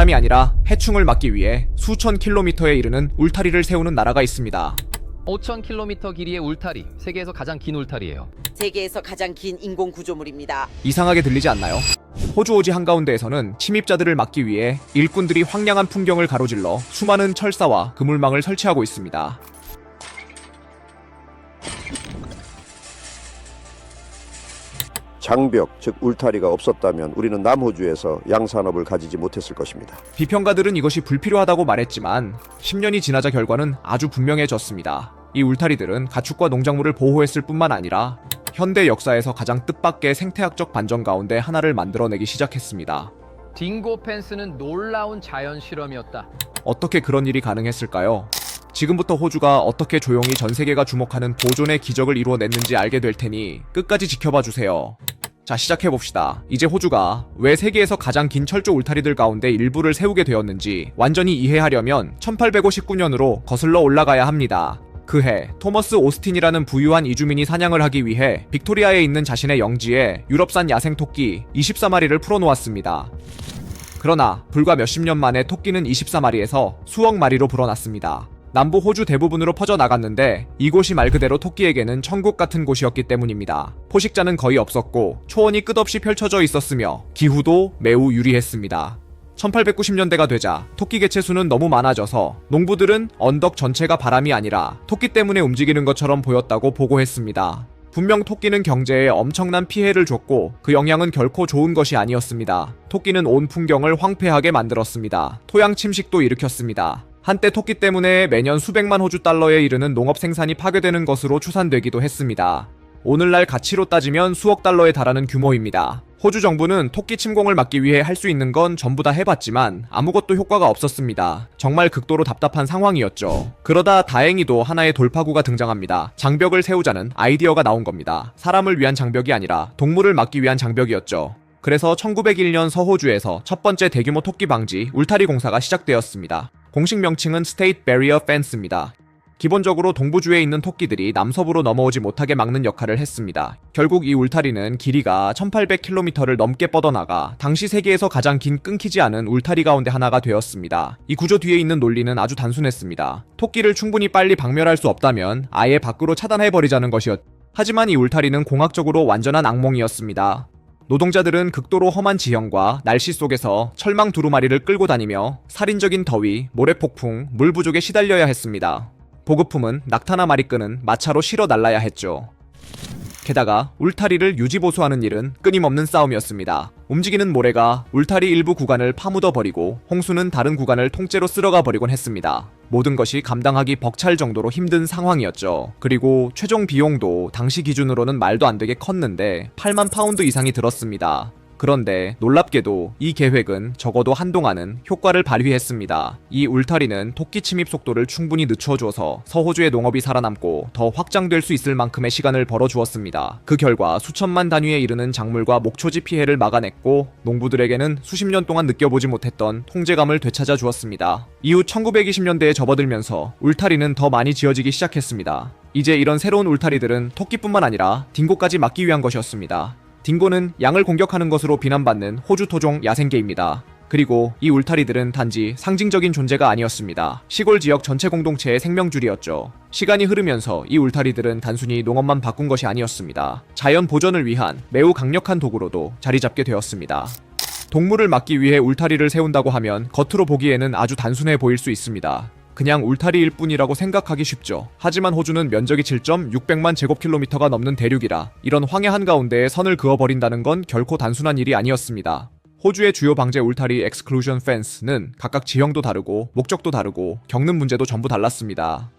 사람이 아니라 해충을 막기 위해 수천 킬로미터에 이르는 울타리를 세우는 나라가 있습니다. 5,000km 길이의 울타리, 세계에서 가장 긴 울타리예요. 세계에서 가장 긴 인공 구조물입니다. 이상하게 들리지 않나요? 호주 오지 한가운데에서는 침입자들을 막기 위해 일꾼들이 황량한 풍경을 가로질러 수많은 철사와 그물망을 설치하고 있습니다. 장벽, 즉 울타리가 없었다면 우리는 남호주에서 양산업을 가지지 못했을 것입니다. 비평가들은 이것이 불필요하다고 말했지만 10년이 지나자 결과는 아주 분명해졌습니다. 이 울타리들은 가축과 농작물을 보호했을 뿐만 아니라 현대 역사에서 가장 뜻밖의 생태학적 반전 가운데 하나를 만들어내기 시작했습니다. 딩고 펜스는 놀라운 자연 실험이었다. 어떻게 그런 일이 가능했을까요? 지금부터 호주가 어떻게 조용히 전 세계가 주목하는 보존의 기적을 이루어냈는지 알게 될 테니 끝까지 지켜봐 주세요. 자, 시작해봅시다. 이제 호주가 왜 세계에서 가장 긴 철조 울타리들 가운데 일부를 세우게 되었는지 완전히 이해하려면 1859년으로 거슬러 올라가야 합니다. 그해 토머스 오스틴이라는 부유한 이주민이 사냥을 하기 위해 빅토리아에 있는 자신의 영지에 유럽산 야생 토끼 24마리를 풀어놓았습니다. 그러나 불과 몇십 년 만에 토끼는 24마리에서 수억 마리로 불어났습니다. 남부 호주 대부분으로 퍼져 나갔는데 이곳이 말 그대로 토끼에게는 천국 같은 곳이었기 때문입니다. 포식자는 거의 없었고 초원이 끝없이 펼쳐져 있었으며 기후도 매우 유리했습니다. 1890년대가 되자 토끼 개체 수는 너무 많아져서 농부들은 언덕 전체가 바람이 아니라 토끼 때문에 움직이는 것처럼 보였다고 보고했습니다. 분명 토끼는 경제에 엄청난 피해를 줬고 그 영향은 결코 좋은 것이 아니었습니다. 토끼는 온 풍경을 황폐하게 만들었습니다. 토양 침식도 일으켰습니다. 한때 토끼 때문에 매년 수백만 호주 달러에 이르는 농업 생산이 파괴되는 것으로 추산되기도 했습니다. 오늘날 가치로 따지면 수억 달러에 달하는 규모입니다. 호주 정부는 토끼 침공을 막기 위해 할 수 있는 건 전부 다 해봤지만 아무것도 효과가 없었습니다. 정말 극도로 답답한 상황이었죠. 그러다 다행히도 하나의 돌파구가 등장합니다. 장벽을 세우자는 아이디어가 나온 겁니다. 사람을 위한 장벽이 아니라 동물을 막기 위한 장벽이었죠. 그래서 1901년 서호주에서 첫 번째 대규모 토끼 방지 울타리 공사가 시작되었습니다. 공식 명칭은 State Barrier Fence입니다. 기본적으로 동부주에 있는 토끼들이 남서부로 넘어오지 못하게 막는 역할을 했습니다. 결국 이 울타리는 길이가 1800km를 넘게 뻗어나가 당시 세계에서 가장 긴 끊기지 않은 울타리 가운데 하나가 되었습니다. 이 구조 뒤에 있는 논리는 아주 단순했습니다. 토끼를 충분히 빨리 박멸할 수 없다면 아예 밖으로 차단해버리자는 것이었. 하지만 이 울타리는 공학적으로 완전한 악몽이었습니다. 노동자들은 극도로 험한 지형과 날씨 속에서 철망 두루마리를 끌고 다니며 살인적인 더위, 모래폭풍, 물 부족에 시달려야 했습니다. 보급품은 낙타나 마리끄는 마차로 실어 날라야 했죠. 게다가 울타리를 유지보수하는 일은 끊임없는 싸움이었습니다. 움직이는 모래가 울타리 일부 구간을 파묻어 버리고 홍수는 다른 구간을 통째로 쓸어가 버리곤 했습니다. 모든 것이 감당하기 벅찰 정도로 힘든 상황이었죠. 그리고 최종 비용도 당시 기준으로는 말도 안 되게 컸는데 8만 파운드 이상이 들었습니다. 그런데 놀랍게도 이 계획은 적어도 한동안은 효과를 발휘했습니다. 이 울타리는 토끼 침입 속도를 충분히 늦춰줘서 서호주의 농업이 살아남고 더 확장될 수 있을 만큼의 시간을 벌어주었습니다. 그 결과 수천만 단위에 이르는 작물과 목초지 피해를 막아냈고 농부들에게는 수십 년 동안 느껴보지 못했던 통제감을 되찾아 주었습니다. 이후 1920년대에 접어들면서 울타리는 더 많이 지어지기 시작했습니다. 이제 이런 새로운 울타리들은 토끼뿐만 아니라 딩고까지 막기 위한 것이었습니다. 딩고는 양을 공격하는 것으로 비난받는 호주 토종 야생개입니다. 그리고 이 울타리들은 단지 상징적인 존재가 아니었습니다. 시골 지역 전체 공동체의 생명줄이었죠. 시간이 흐르면서 이 울타리들은 단순히 농업만 바꾼 것이 아니었습니다. 자연 보전을 위한 매우 강력한 도구로도 자리 잡게 되었습니다. 동물을 막기 위해 울타리를 세운다고 하면 겉으로 보기에는 아주 단순해 보일 수 있습니다. 그냥 울타리일 뿐이라고 생각하기 쉽죠. 하지만 호주는 면적이 7.600만 제곱킬로미터가 넘는 대륙이라 이런 황해 한가운데에 선을 그어버린다는 건 결코 단순한 일이 아니었습니다. 호주의 주요 방제 울타리 엑스클루전 펜스는 각각 지형도 다르고 목적도 다르고 겪는 문제도 전부 달랐습니다.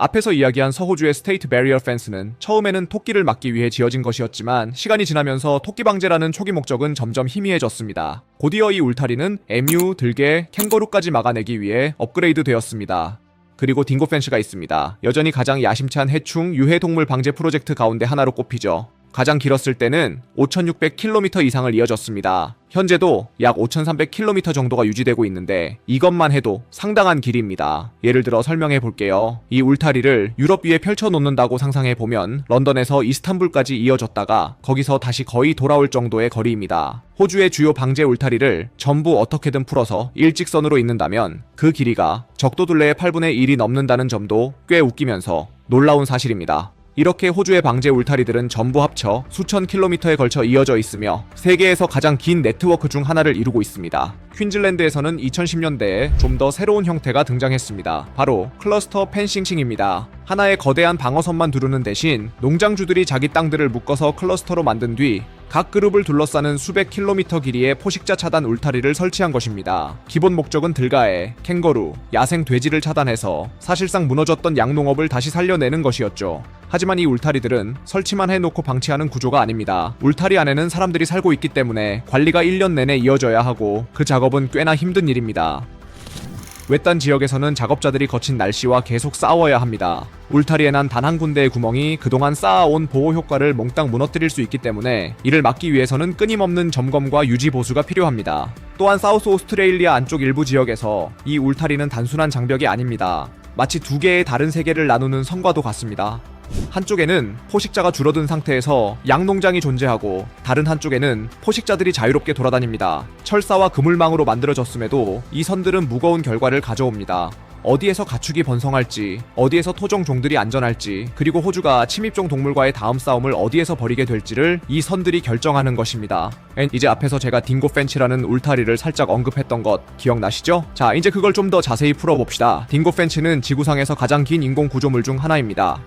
앞에서 이야기한 서호주의 스테이트 베리어 펜스는 처음에는 토끼를 막기 위해 지어진 것이었지만 시간이 지나면서 토끼 방제라는 초기 목적은 점점 희미해졌습니다. 곧이어 이 울타리는 에뮤, 들개, 캥거루까지 막아내기 위해 업그레이드 되었습니다. 그리고 딩고 펜스가 있습니다. 여전히 가장 야심찬 해충, 유해 동물 방제 프로젝트 가운데 하나로 꼽히죠. 가장 길었을 때는 5,600km 이상을 이어졌습니다. 현재도 약 5,300km 정도가 유지되고 있는데 이것만 해도 상당한 길이입니다. 예를 들어 설명해 볼게요. 이 울타리를 유럽 위에 펼쳐 놓는다고 상상해 보면 런던에서 이스탄불까지 이어졌다가 거기서 다시 거의 돌아올 정도의 거리입니다. 호주의 주요 방제 울타리를 전부 어떻게든 풀어서 일직선으로 잇는다면 그 길이가 적도 둘레의 8분의 1이 넘는다는 점도 꽤 웃기면서 놀라운 사실입니다. 이렇게 호주의 방제 울타리들은 전부 합쳐 수천 킬로미터에 걸쳐 이어져 있으며 세계에서 가장 긴 네트워크 중 하나를 이루고 있습니다. 퀸즐랜드에서는 2010년대에 좀 더 새로운 형태가 등장했습니다. 바로 클러스터 펜싱칭입니다. 하나의 거대한 방어선만 두르는 대신 농장주들이 자기 땅들을 묶어서 클러스터로 만든 뒤 각 그룹을 둘러싸는 수백 킬로미터 길이의 포식자 차단 울타리를 설치한 것입니다. 기본 목적은 들가에 캥거루, 야생 돼지를 차단해서 사실상 무너졌던 양농업을 다시 살려내는 것이었죠. 하지만 이 울타리들은 설치만 해놓고 방치하는 구조가 아닙니다. 울타리 안에는 사람들이 살고 있기 때문에 관리가 1년 내내 이어져야 하고 그 작업은 꽤나 힘든 일입니다. 외딴 지역에서는 작업자들이 거친 날씨와 계속 싸워야 합니다. 울타리에 난 단 한 군데의 구멍이 그동안 쌓아온 보호 효과를 몽땅 무너뜨릴 수 있기 때문에 이를 막기 위해서는 끊임없는 점검과 유지 보수가 필요합니다. 또한 사우스 오스트레일리아 안쪽 일부 지역에서 이 울타리는 단순한 장벽이 아닙니다. 마치 두 개의 다른 세계를 나누는 성과도 같습니다. 한쪽에는 포식자가 줄어든 상태에서 양농장이 존재하고 다른 한쪽에는 포식자들이 자유롭게 돌아다닙니다. 철사와 그물망으로 만들어졌음에도 이 선들은 무거운 결과를 가져옵니다. 어디에서 가축이 번성할지, 어디에서 토종 종들이 안전할지, 그리고 호주가 침입종 동물과의 다음 싸움을 어디에서 벌이게 될지를 이 선들이 결정하는 것입니다. 앤 이제 앞에서 제가 딩고 펜치라는 울타리를 살짝 언급했던 것 기억나시죠? 자, 이제 그걸 좀 더 자세히 풀어봅시다. 딩고 펜치는 지구상에서 가장 긴 인공 구조물 중 하나입니다.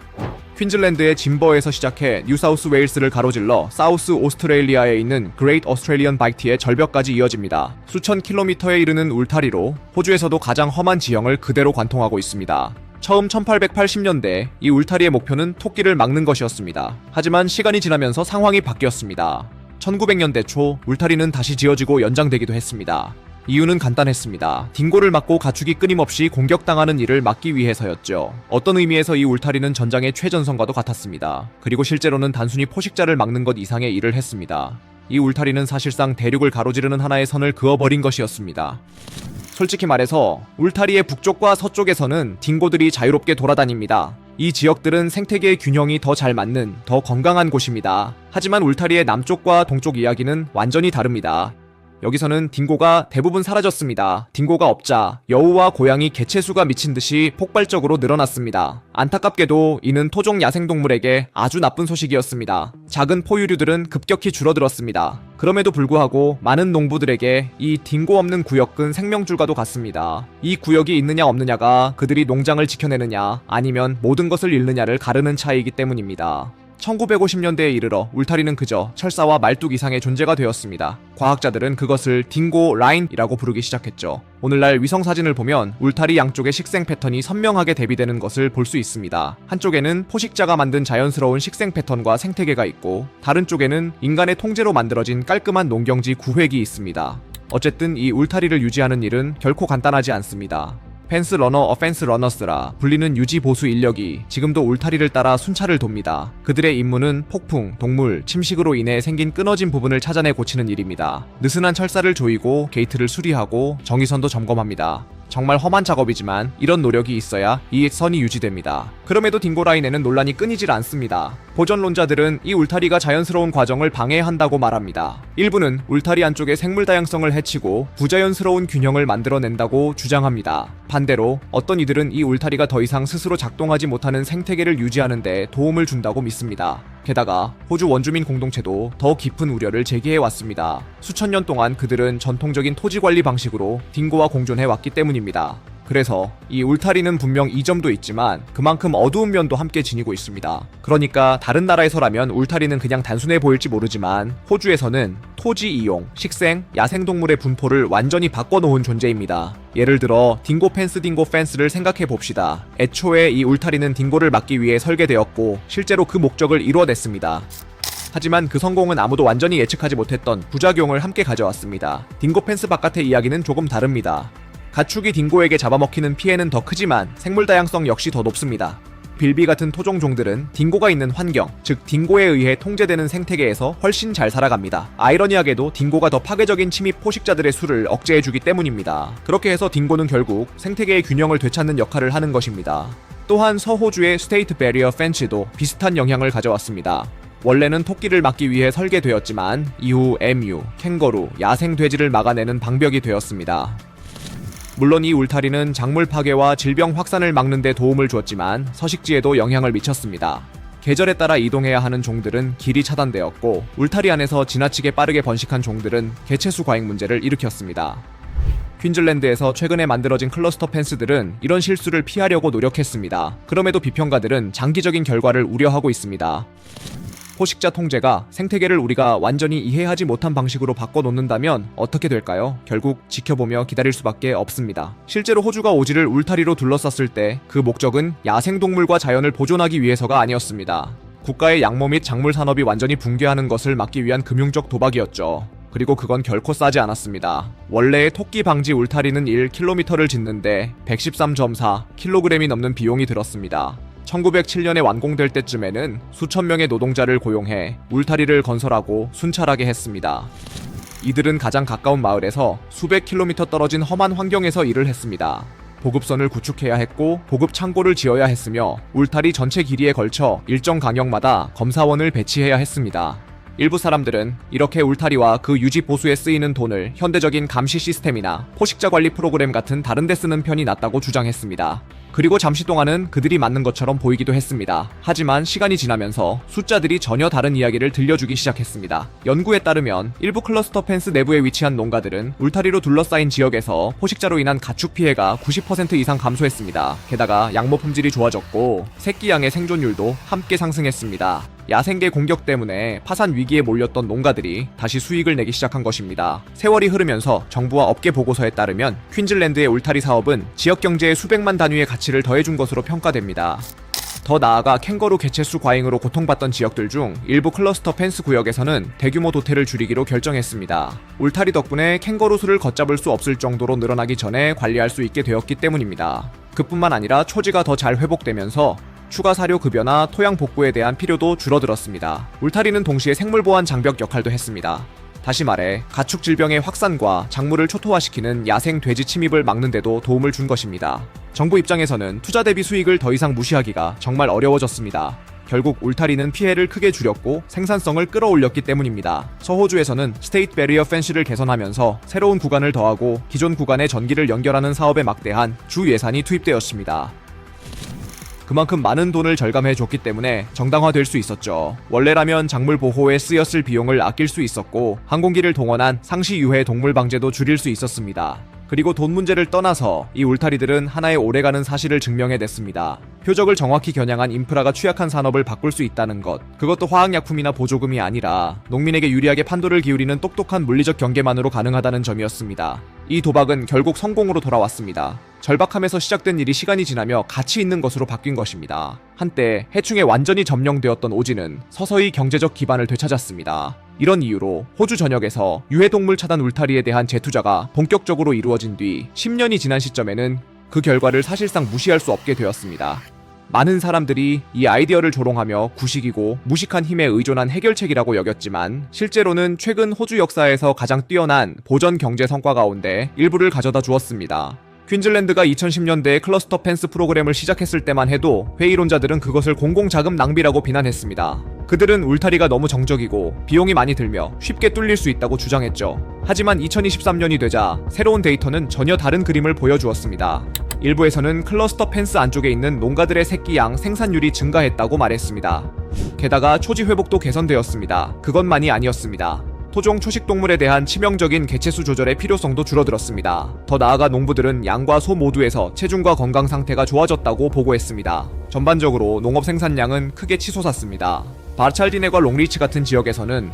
퀸즐랜드의 짐버에서 시작해 뉴사우스 웨일스를 가로질러 사우스 오스트레일리아에 있는 그레이트 오스트레일리언 바이트의 절벽까지 이어집니다. 수천 킬로미터에 이르는 울타리로 호주에서도 가장 험한 지형을 그대로 관통하고 있습니다. 처음 1880년대 이 울타리의 목표는 토끼를 막는 것이었습니다. 하지만 시간이 지나면서 상황이 바뀌었습니다. 1900년대 초 울타리는 다시 지어지고 연장되기도 했습니다. 이유는 간단했습니다. 딩고를 막고 가축이 끊임없이 공격당하는 일을 막기 위해서였죠. 어떤 의미에서 이 울타리는 전장의 최전선과도 같았습니다. 그리고 실제로는 단순히 포식자를 막는 것 이상의 일을 했습니다. 이 울타리는 사실상 대륙을 가로지르는 하나의 선을 그어버린 것이었습니다. 솔직히 말해서 울타리의 북쪽과 서쪽에서는 딩고들이 자유롭게 돌아다닙니다. 이 지역들은 생태계의 균형이 더 잘 맞는 더 건강한 곳입니다. 하지만 울타리의 남쪽과 동쪽 이야기는 완전히 다릅니다. 여기서는 딩고가 대부분 사라졌습니다. 딩고가 없자 여우와 고양이 개체수가 미친 듯이 폭발적으로 늘어났습니다. 안타깝게도 이는 토종 야생동물에게 아주 나쁜 소식이었습니다. 작은 포유류들은 급격히 줄어들었습니다. 그럼에도 불구하고 많은 농부들에게 이 딩고 없는 구역은 생명줄과도 같습니다. 이 구역이 있느냐 없느냐가 그들이 농장을 지켜내느냐 아니면 모든 것을 잃느냐를 가르는 차이이기 때문입니다. 1950년대에 이르러 울타리는 그저 철사와 말뚝 이상의 존재가 되었습니다. 과학자들은 그것을 딩고 라인이라고 부르기 시작했죠. 오늘날 위성 사진을 보면 울타리 양쪽의 식생 패턴이 선명하게 대비되는 것을 볼 수 있습니다. 한쪽에는 포식자가 만든 자연스러운 식생 패턴과 생태계가 있고 다른 쪽에는 인간의 통제로 만들어진 깔끔한 농경지 구획이 있습니다. 어쨌든 이 울타리를 유지하는 일은 결코 간단하지 않습니다. 펜스 러너 어펜스 러너스라 불리는 유지 보수 인력이 지금도 울타리를 따라 순찰을 돕니다. 그들의 임무는 폭풍, 동물, 침식으로 인해 생긴 끊어진 부분을 찾아내 고치는 일입니다. 느슨한 철사를 조이고 게이트를 수리하고 정의선도 점검합니다. 정말 험한 작업이지만 이런 노력이 있어야 이 선이 유지됩니다. 그럼에도 딩고라인에는 논란이 끊이질 않습니다. 보전론자들은 이 울타리가 자연스러운 과정을 방해한다고 말합니다. 일부는 울타리 안쪽의 생물 다양성을 해치고 부자연스러운 균형을 만들어낸다고 주장합니다. 반대로 어떤 이들은 이 울타리가 더 이상 스스로 작동하지 못하는 생태계를 유지하는 데 도움을 준다고 믿습니다. 게다가 호주 원주민 공동체도 더 깊은 우려를 제기해 왔습니다. 수천 년 동안 그들은 전통적인 토지 관리 방식으로 딩고와 공존해 왔기 때문입니다. 그래서 이 울타리는 분명 이점도 있지만 그만큼 어두운 면도 함께 지니고 있습니다. 그러니까 다른 나라에서라면 울타리는 그냥 단순해 보일지 모르지만 호주에서는 토지 이용, 식생, 야생동물의 분포를 완전히 바꿔놓은 존재입니다. 예를 들어 딩고 펜스 딩고 펜스를 생각해 봅시다. 애초에 이 울타리는 딩고를 막기 위해 설계되었고 실제로 그 목적을 이루어냈습니다. 하지만 그 성공은 아무도 완전히 예측하지 못했던 부작용을 함께 가져왔습니다. 딩고 펜스 바깥의 이야기는 조금 다릅니다. 가축이 딩고에게 잡아먹히는 피해는 더 크지만 생물 다양성 역시 더 높습니다. 빌비 같은 토종종들은 딩고가 있는 환경, 즉 딩고에 의해 통제되는 생태계에서 훨씬 잘 살아갑니다. 아이러니하게도 딩고가 더 파괴적인 침입 포식자들의 수를 억제해주기 때문입니다. 그렇게 해서 딩고는 결국 생태계의 균형을 되찾는 역할을 하는 것입니다. 또한 서호주의 스테이트 베리어 펜치도 비슷한 영향을 가져왔습니다. 원래는 토끼를 막기 위해 설계되었지만 이후 MU, 캥거루, 야생 돼지를 막아내는 방벽이 되었습니다. 물론 이 울타리는 작물 파괴와 질병 확산을 막는 데 도움을 주었지만 서식지에도 영향을 미쳤습니다. 계절에 따라 이동해야 하는 종들은 길이 차단되었고 울타리 안에서 지나치게 빠르게 번식한 종들은 개체수 과잉 문제를 일으켰습니다. 퀸즐랜드에서 최근에 만들어진 클러스터 펜스들은 이런 실수를 피하려고 노력했습니다. 그럼에도 비평가들은 장기적인 결과를 우려하고 있습니다. 포식자 통제가 생태계를 우리가 완전히 이해하지 못한 방식으로 바꿔놓는다면 어떻게 될까요? 결국 지켜보며 기다릴 수밖에 없습니다. 실제로 호주가 오지를 울타리로 둘러쌌을 때 그 목적은 야생동물과 자연을 보존하기 위해서가 아니었습니다. 국가의 양모 및 작물 산업이 완전히 붕괴하는 것을 막기 위한 금융적 도박이었죠. 그리고 그건 결코 싸지 않았습니다. 원래의 토끼 방지 울타리는 1km를 짓는데 113.4kg이 넘는 비용이 들었습니다. 1907년에 완공될 때쯤에는 수천 명의 노동자를 고용해 울타리를 건설하고 순찰하게 했습니다. 이들은 가장 가까운 마을에서 수백 킬로미터 떨어진 험한 환경에서 일을 했습니다. 보급선을 구축해야 했고 보급 창고를 지어야 했으며 울타리 전체 길이에 걸쳐 일정 간격마다 검사원을 배치해야 했습니다. 일부 사람들은 이렇게 울타리와 그 유지 보수에 쓰이는 돈을 현대적인 감시 시스템이나 포식자 관리 프로그램 같은 다른 데 쓰는 편이 낫다고 주장했습니다. 그리고 잠시 동안은 그들이 맞는 것처럼 보이기도 했습니다. 하지만 시간이 지나면서 숫자들이 전혀 다른 이야기를 들려주기 시작했습니다. 연구에 따르면 일부 클러스터 펜스 내부에 위치한 농가들은 울타리로 둘러싸인 지역에서 포식자로 인한 가축 피해가 90% 이상 감소했습니다. 게다가 양모 품질이 좋아졌고 새끼 양의 생존율도 함께 상승했습니다. 야생개 공격 때문에 파산 위기에 몰렸던 농가들이 다시 수익을 내기 시작한 것입니다. 세월이 흐르면서 정부와 업계 보고서에 따르면 퀸즐랜드의 울타리 사업은 지역 경제에 수백만 단위의 가치 를 더해준 것으로 평가됩니다. 더 나아가 캥거루 개체수 과잉으로 고통받던 지역들 중 일부 클러스터 펜스 구역에서는 대규모 도태를 줄이기로 결정했습니다. 울타리 덕분에 캥거루 수를 걷잡을 수 없을 정도로 늘어나기 전에 관리할 수 있게 되었기 때문입니다. 그뿐만 아니라 초지가 더 잘 회복되면서 추가 사료 급여나 토양 복구에 대한 필요도 줄어들었습니다. 울타리는 동시에 생물 보안 장벽 역할도 했습니다. 다시 말해 가축 질병의 확산과 작물을 초토화시키는 야생 돼지 침입을 막는 데도 도움을 준 것입니다. 정부 입장에서는 투자 대비 수익을 더 이상 무시하기가 정말 어려워졌습니다. 결국 울타리는 피해를 크게 줄였고 생산성을 끌어올렸기 때문입니다. 서호주에서는 스테이트 베리어 펜시를 개선하면서 새로운 구간을 더하고 기존 구간의 전기를 연결하는 사업에 막대한 주 예산이 투입되었습니다. 그만큼 많은 돈을 절감해 줬기 때문에 정당화될 수 있었죠. 원래라면 작물 보호에 쓰였을 비용을 아낄 수 있었고 항공기를 동원한 상시 유해 동물 방제도 줄일 수 있었습니다. 그리고 돈 문제를 떠나서 이 울타리들은 하나의 오래가는 사실을 증명해냈습니다. 표적을 정확히 겨냥한 인프라가 취약한 산업을 바꿀 수 있다는 것. 그것도 화학약품이나 보조금이 아니라 농민에게 유리하게 판도를 기울이는 똑똑한 물리적 경계만으로 가능하다는 점이었습니다. 이 도박은 결국 성공으로 돌아왔습니다. 절박함에서 시작된 일이 시간이 지나며 가치 있는 것으로 바뀐 것입니다. 한때 해충에 완전히 점령되었던 오지는 서서히 경제적 기반을 되찾았습니다. 이런 이유로 호주 전역에서 유해동물 차단 울타리에 대한 재투자가 본격적으로 이루어진 뒤 10년이 지난 시점에는 그 결과를 사실상 무시할 수 없게 되었습니다. 많은 사람들이 이 아이디어를 조롱하며 구식이고 무식한 힘에 의존한 해결책이라고 여겼지만 실제로는 최근 호주 역사에서 가장 뛰어난 보전 경제 성과 가운데 일부를 가져다 주었습니다. 퀸즐랜드가 2010년대에 클러스터 펜스 프로그램을 시작했을 때만 해도 회의론자들은 그것을 공공자금 낭비라고 비난했습니다. 그들은 울타리가 너무 정적이고 비용이 많이 들며 쉽게 뚫릴 수 있다고 주장했죠. 하지만 2023년이 되자 새로운 데이터는 전혀 다른 그림을 보여주었습니다. 일부에서는 클러스터 펜스 안쪽에 있는 농가들의 새끼 양 생산율이 증가했다고 말했습니다. 게다가 초지 회복도 개선되었습니다. 그것만이 아니었습니다. 토종 초식 동물에 대한 치명적인 개체수 조절의 필요성도 줄어들었습니다. 더 나아가 농부들은 양과 소 모두에서 체중과 건강 상태가 좋아졌다고 보고했습니다. 전반적으로 농업 생산량은 크게 치솟았습니다. 바르찰디네과 롱리치 같은 지역에서는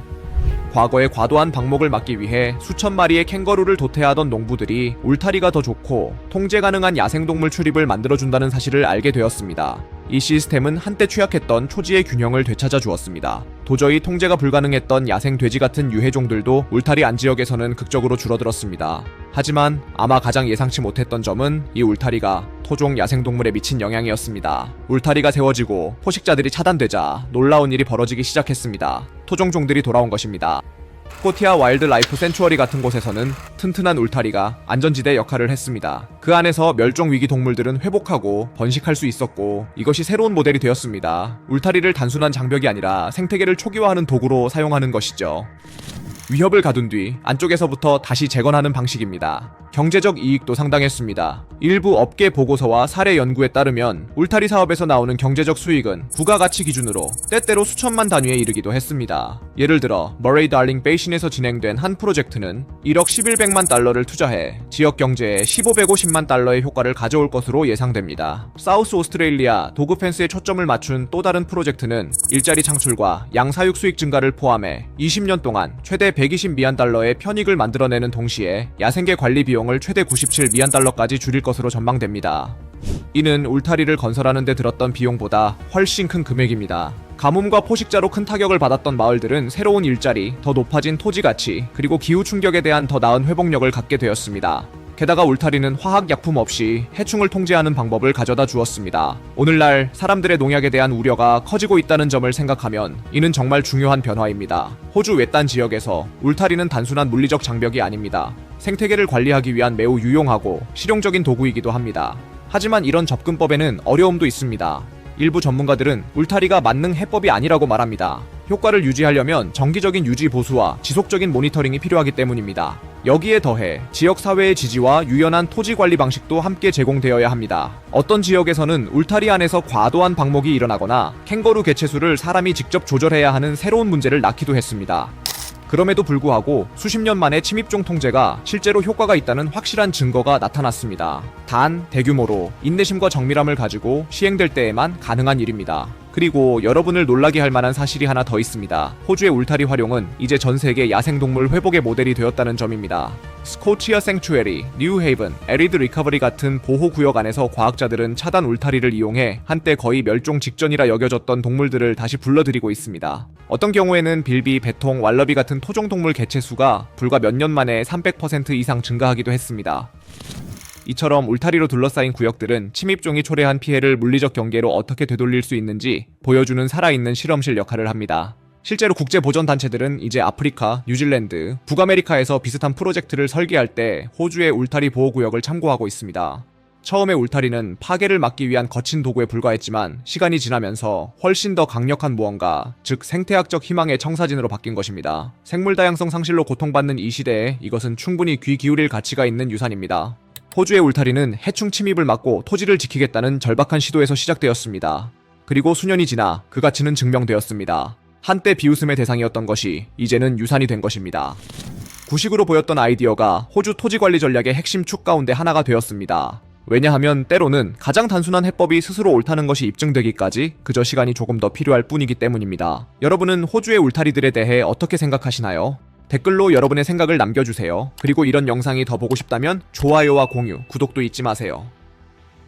과거의 과도한 방목을 막기 위해 수천 마리의 캥거루를 도태하던 농부들이 울타리가 더 좋고 통제 가능한 야생동물 출입을 만들어준다는 사실을 알게 되었습니다. 이 시스템은 한때 취약했던 초지의 균형을 되찾아 주었습니다. 도저히 통제가 불가능했던 야생 돼지 같은 유해종들도 울타리 안 지역에서는 극적으로 줄어들었습니다. 하지만 아마 가장 예상치 못했던 점은 이 울타리가 토종 야생동물에 미친 영향이었습니다. 울타리가 세워지고 포식자들이 차단되자 놀라운 일이 벌어지기 시작했습니다. 토종종들이 돌아온 것입니다. 스코티아 와일드 라이프 센츄어리 같은 곳에서는 튼튼한 울타리가 안전지대 역할을 했습니다. 그 안에서 멸종 위기 동물들은 회복하고 번식할 수 있었고 이것이 새로운 모델이 되었습니다. 울타리를 단순한 장벽이 아니라 생태계를 초기화하는 도구로 사용하는 것이죠. 위협을 가둔 뒤 안쪽에서부터 다시 재건하는 방식입니다. 경제적 이익도 상당했습니다. 일부 업계 보고서와 사례 연구에 따르면 울타리 사업에서 나오는 경제적 수익은 부가가치 기준으로 때때로 수천만 단위에 이르기도 했습니다. 예를 들어 머레이 달링 베이신에서 진행된 한 프로젝트는 1억 1100만 달러를 투자해 지역 경제에 1550만 달러의 효과를 가져올 것으로 예상됩니다. 사우스 오스트레일리아 도그 펜스에 초점을 맞춘 또 다른 프로젝트는 일자리 창출과 양사육 수익 증가를 포함해 20년 동안 최대 120 미안 달러의 편익을 만들어내는 동시에 야생계 관리 비용을 최대 97 미안 달러까지 줄일 것으로 전망됩니다. 이는 울타리를 건설하는 데 들었던 비용보다 훨씬 큰 금액입니다. 가뭄과 포식자로 큰 타격을 받았던 마을들은 새로운 일자리, 더 높아진 토지 가치, 그리고 기후 충격에 대한 더 나은 회복력을 갖게 되었습니다. 게다가 울타리는 화학 약품 없이 해충을 통제하는 방법을 가져다 주었습니다. 오늘날 사람들의 농약에 대한 우려가 커지고 있다는 점을 생각하면 이는 정말 중요한 변화입니다. 호주 외딴 지역에서 울타리는 단순한 물리적 장벽이 아닙니다. 생태계를 관리하기 위한 매우 유용하고 실용적인 도구이기도 합니다. 하지만 이런 접근법에는 어려움도 있습니다. 일부 전문가들은 울타리가 만능 해법이 아니라고 말합니다. 효과를 유지하려면 정기적인 유지 보수와 지속적인 모니터링이 필요하기 때문입니다. 여기에 더해 지역 사회의 지지와 유연한 토지 관리 방식도 함께 제공되어야 합니다. 어떤 지역에서는 울타리 안에서 과도한 방목이 일어나거나 캥거루 개체수를 사람이 직접 조절해야 하는 새로운 문제를 낳기도 했습니다. 그럼에도 불구하고 수십 년 만에 침입종 통제가 실제로 효과가 있다는 확실한 증거가 나타났습니다. 단 대규모로 인내심과 정밀함을 가지고 시행될 때에만 가능한 일입니다. 그리고 여러분을 놀라게 할 만한 사실이 하나 더 있습니다. 호주의 울타리 활용은 이제 전 세계 야생동물 회복의 모델이 되었다는 점입니다. 스코치아 생츄에리, 뉴헤이븐, 에리드 리커버리 같은 보호 구역 안에서 과학자들은 차단 울타리를 이용해 한때 거의 멸종 직전이라 여겨졌던 동물들을 다시 불러들이고 있습니다. 어떤 경우에는 빌비, 배통, 왈러비 같은 토종 동물 개체 수가 불과 몇 년 만에 300% 이상 증가하기도 했습니다. 이처럼 울타리로 둘러싸인 구역들은 침입종이 초래한 피해를 물리적 경계로 어떻게 되돌릴 수 있는지 보여주는 살아있는 실험실 역할을 합니다. 실제로 국제 보전 단체들은 이제 아프리카, 뉴질랜드, 북아메리카에서 비슷한 프로젝트를 설계할 때 호주의 울타리 보호 구역을 참고하고 있습니다. 처음에 울타리는 파괴를 막기 위한 거친 도구에 불과했지만 시간이 지나면서 훨씬 더 강력한 무언가, 즉 생태학적 희망의 청사진으로 바뀐 것입니다. 생물 다양성 상실로 고통받는 이 시대에 이것은 충분히 귀 기울일 가치가 있는 유산입니다. 호주의 울타리는 해충 침입을 막고 토지를 지키겠다는 절박한 시도에서 시작되었습니다. 그리고 수년이 지나 그 가치는 증명되었습니다. 한때 비웃음의 대상이었던 것이 이제는 유산이 된 것입니다. 구식으로 보였던 아이디어가 호주 토지 관리 전략의 핵심 축 가운데 하나가 되었습니다. 왜냐하면 때로는 가장 단순한 해법이 스스로 옳다는 것이 입증되기까지 그저 시간이 조금 더 필요할 뿐이기 때문입니다. 여러분은 호주의 울타리들에 대해 어떻게 생각하시나요? 댓글로 여러분의 생각을 남겨주세요. 그리고 이런 영상이 더 보고 싶다면 좋아요와 공유, 구독도 잊지 마세요.